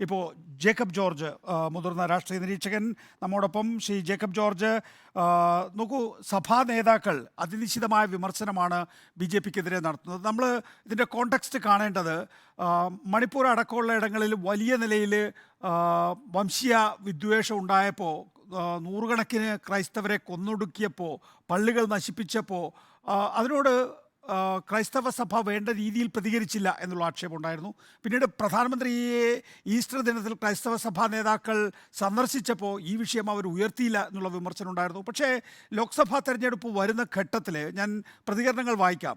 ഇപ്പോൾ Jacob George മുതിർന്ന രാഷ്ട്രീയ നിരീക്ഷകൻ നമ്മോടൊപ്പം ശ്രീ ജേക്കബ് ജോർജ് നോക്കൂ സഭാ നേതാക്കൾ അതിനിശ്ചിതമായ വിമർശനമാണ് ബി ജെ പിക്കെതിരെ നടത്തുന്നത്. നമ്മൾ ഇതിന്റെ കോണ്ടെക്സ്റ്റ് കാണേണ്ടത് മണിപ്പൂർ അടക്കമുള്ള ഇടങ്ങളിൽ വലിയ നിലയിൽ വംശീയ വിദ്വേഷം ഉണ്ടായപ്പോൾ നൂറുകണക്കിന് ക്രൈസ്തവരെ കൊന്നൊടുക്കിയപ്പോൾ പള്ളികൾ നശിപ്പിച്ചപ്പോൾ അതിനോട് ക്രൈസ്തവ സഭ വേണ്ട രീതിയിൽ പ്രതികരിച്ചില്ല എന്നുള്ള ആക്ഷേപമുണ്ടായിരുന്നു പിന്നീട് പ്രധാനമന്ത്രിയെ ഈസ്റ്റർ ദിനത്തിൽ ക്രൈസ്തവ സഭാ നേതാക്കൾ സന്ദർശിച്ചപ്പോൾ ഈ വിഷയം അവർ ഉയർത്തിയില്ല എന്നുള്ള വിമർശനം ഉണ്ടായിരുന്നു. പക്ഷേ ലോക്സഭാ തെരഞ്ഞെടുപ്പ് വരുന്ന ഘട്ടത്തിൽ ഞാൻ പ്രതികരണങ്ങൾ വായിക്കാം.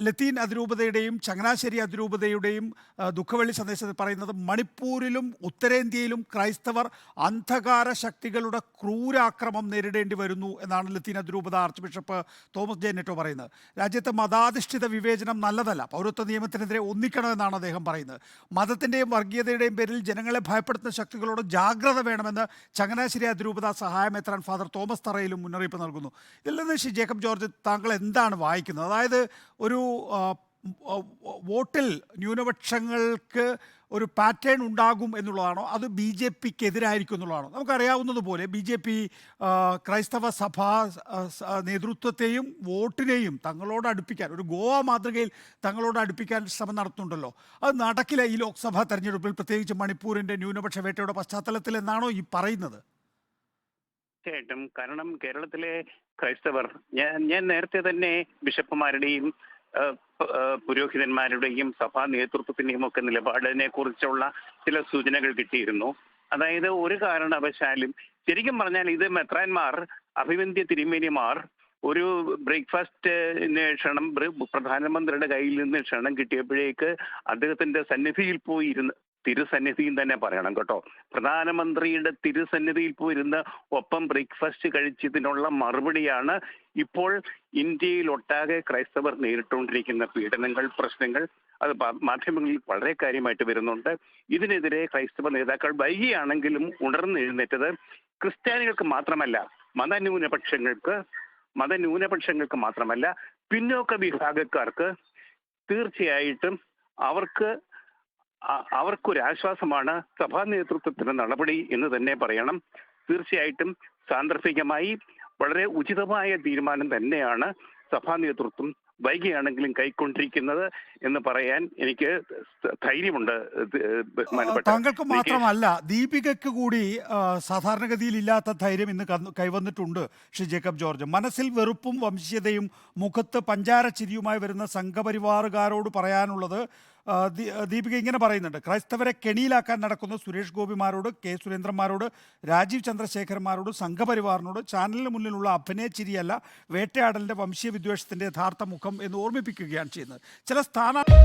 ലത്തീൻ അതിരൂപതയുടെയും ചങ്ങനാശ്ശേരി അതിരൂപതയുടെയും ദുഃഖവെള്ളി സന്ദേശത്തിൽ പറയുന്നത് മണിപ്പൂരിലും ഉത്തരേന്ത്യയിലും ക്രൈസ്തവർ അന്ധകാര ശക്തികളുടെ ക്രൂരാക്രമം നേരിടേണ്ടി വരുന്നു എന്നാണ് ലത്തീൻ അതിരൂപത archbishop Thomas J Netto പറയുന്നത്. രാജ്യത്തെ മതാധിഷ്ഠിത വിവേചനം നല്ലതല്ല പൗരത്വ നിയമത്തിനെതിരെ ഒന്നിക്കണമെന്നാണ് അദ്ദേഹം പറയുന്നത്. മതത്തിന്റെയും വർഗീയതയുടെയും പേരിൽ ജനങ്ങളെ ഭയപ്പെടുത്തുന്ന ശക്തികളോട് ജാഗ്രത വേണമെന്ന് ചങ്ങനാശ്ശേരി അതിരൂപത സഹായമെത്രാൻ ഫാദർ തോമസ് തറയിലും മുന്നറിയിപ്പ് നൽകുന്നു. ഇതിൽ നിന്ന് ശ്രീ ജേക്കബ് ജോർജ് താങ്കൾ എന്താണ് വായിക്കുന്നത്? അതായത് ഒരു വോട്ടിൽ ന്യൂനപക്ഷങ്ങൾക്ക് ഒരു പാറ്റേൺ ഉണ്ടാകും എന്നുള്ളതാണോ? അത് ബി ജെ പിക്ക് എതിരായിരിക്കും എന്നുള്ളതാണോ നമുക്കറിയാവുന്നതുപോലെ ബി ജെ പി ക്രൈസ്തവ സഭാ നേതൃത്വത്തെയും വോട്ടിനെയും തങ്ങളോട് അടുപ്പിക്കാൻ ഒരു ഗോവ മാതൃകയിൽ തങ്ങളോട് അടുപ്പിക്കാൻ ശ്രമം നടത്തുന്നുണ്ടല്ലോ. അത് നടക്കില്ല ഈ ലോക്സഭാ തെരഞ്ഞെടുപ്പിൽ പ്രത്യേകിച്ച് മണിപ്പൂരിന്റെ ന്യൂനപക്ഷ വേട്ടയുടെ പശ്ചാത്തലത്തിൽ എന്നാണോ ഈ പറയുന്നത്? തീർച്ചയായിട്ടും. കാരണം കേരളത്തിലെ ക്രൈസ്തവർ. ഞാൻ ഞാൻ നേരത്തെ തന്നെ ബിഷപ്പുമാരുടെയും പുരോഹിതന്മാരുടെയും സഭാ നേതൃത്വത്തിന്റെയും ഒക്കെ നിലപാടിനെ കുറിച്ചുള്ള ചില സൂചനകൾ കിട്ടിയിരുന്നു. അതായത് ഒരു കാരണവശാലും ശരിക്കും പറഞ്ഞാൽ ഇത് മെത്രാൻമാർ അഭിവന്ദ്യ തിരുമേനിമാർ ഒരു ബ്രേക്ക്ഫാസ്റ്റ് ക്ഷണം പ്രധാനമന്ത്രിയുടെ കയ്യിൽ നിന്ന് ക്ഷണം കിട്ടിയപ്പോഴേക്ക് അദ്ദേഹത്തിന്റെ സന്നിധിയിൽ പോയി ഇരുന്ന് തിരുസന്നിധിയും തന്നെ പറയണം കേട്ടോ. പ്രധാനമന്ത്രിയുടെ തിരുസന്നിധിയിൽ പോയിരുന്ന് ഒപ്പം ബ്രേക്ക്ഫാസ്റ്റ് കഴിച്ചതിനുള്ള മറുപടിയാണ് ഇപ്പോൾ ഇന്ത്യയിൽ ഒട്ടാകെ ക്രൈസ്തവർ നേരിട്ടുകൊണ്ടിരിക്കുന്ന പീഡനങ്ങൾ പ്രശ്നങ്ങൾ. അത് മാധ്യമങ്ങളിൽ വളരെ കാര്യമായിട്ട് വരുന്നുണ്ട്. ഇതിനെതിരെ ക്രൈസ്തവ നേതാക്കൾ വൈകിയാണെങ്കിലും ഉണർന്നെഴുന്നേറ്റത് ക്രിസ്ത്യാനികൾക്ക് മാത്രമല്ല മതന്യൂനപക്ഷങ്ങൾക്ക് മതന്യൂനപക്ഷങ്ങൾക്ക് മാത്രമല്ല പിന്നോക്ക വിഭാഗക്കാർക്ക് തീർച്ചയായിട്ടും അവർക്ക് അ- അവർക്കൊരു ആശ്വാസമാണ് സഭാ നേതൃത്വത്തിന്റെ നടപടി എന്ന് തന്നെ പറയണം. തീർച്ചയായിട്ടും സാന്ദർഭികമായി വളരെ ഉചിതമായ തീരുമാനം തന്നെയാണ് സഭാ നേതൃത്വം വൈകിയാണെങ്കിലും കൈക്കൊണ്ടിരിക്കുന്നത് എന്ന് പറയാൻ എനിക്ക് ധൈര്യമുണ്ട്. ബഹുമാനപ്പെട്ട താങ്കൾക്ക് മാത്രമല്ല ദീപികയ്ക്ക് കൂടി സാധാരണഗതിയിൽ ഇല്ലാത്ത ധൈര്യം ഇന്ന് കൈവന്നിട്ടുണ്ട് ശ്രീ ജേക്കബ് ജോർജ്. മനസ്സിൽ വെറുപ്പും വംശീയതയും മുഖത്ത് പഞ്ചാര ചിരിയുമായി വരുന്ന സംഘപരിവാറുകാരോട് പറയാനുള്ളത് ദീപിക ഇങ്ങനെ പറയുന്നുണ്ട്. ക്രൈസ്തവരെ കെണിയിലാക്കാൻ നടക്കുന്ന സുരേഷ് ഗോപിമാരോട് കെ സുരേന്ദ്രന്മാരോട് രാജീവ് ചന്ദ്രശേഖരന്മാരോട് സംഘപരിവാറിനോട് ചാനലിന് മുന്നിലുള്ള അഭിനയ ചിരിയല്ല വേട്ടയാടലിന്റെ വംശീയ വിദ്വേഷത്തിന്റെ യഥാർത്ഥ മുഖം എന്ന് ഓർമ്മിപ്പിക്കുകയാണ് ചെയ്യുന്നത്. ചില സ്ഥാനാർത്ഥി